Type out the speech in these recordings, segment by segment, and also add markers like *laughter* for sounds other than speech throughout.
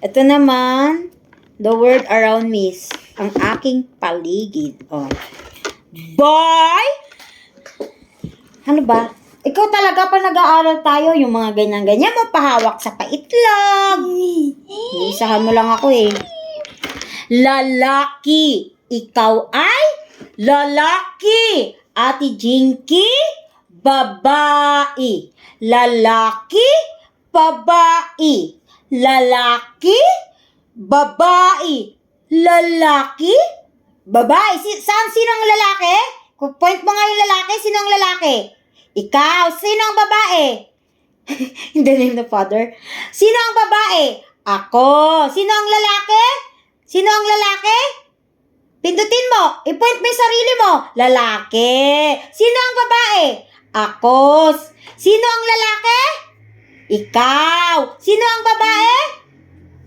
Ito naman, the world around me is ang aking paligid. Oh. Boy! Ano ba? Ikaw talaga pa nag-aaral tayo, yung mga ganyan-ganyan mo, pahawak sa paitlog. Iisahan mo lang ako eh. Lalaki. Ikaw ay lalaki. Ate Jinky, babae. Lalaki, babae. Lalaki, babae. Lalaki, babae. Si, saan? Sino ang lalaki? Point mo nga yung lalaki. Sino ang lalaki? Ikaw. Sino ang babae? *laughs* In the name of the Father. Sino ang babae? Ako. Sino ang lalaki? Sino ang lalaki? Pindutin mo. I-point mo yung sarili mo. Lalaki. Sino ang babae? Ako. Sino ang lalaki? Ikaw. Sino ang babae?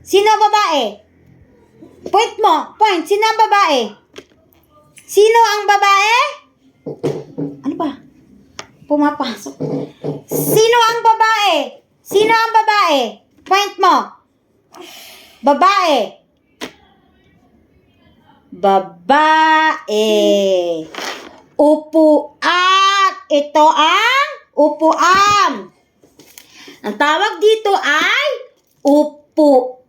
Sino ang babae? Point mo. Point. Sino ang babae? Sino ang babae? Ano ba? Pumapasok. Sino ang babae? Sino ang babae? Point mo. Babae. Babae. Upuan. Ito ang upuan. Ang tawag dito ay upuan.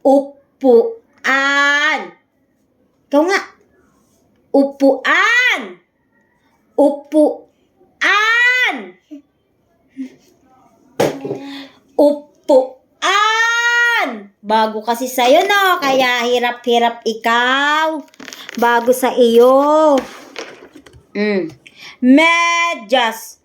Upuan. Ikaw nga. Upuan. Upuan. Upuan. Bago kasi sa'yo, no? Kaya hirap-hirap ikaw. Bago sa iyo. Mm. Medyas.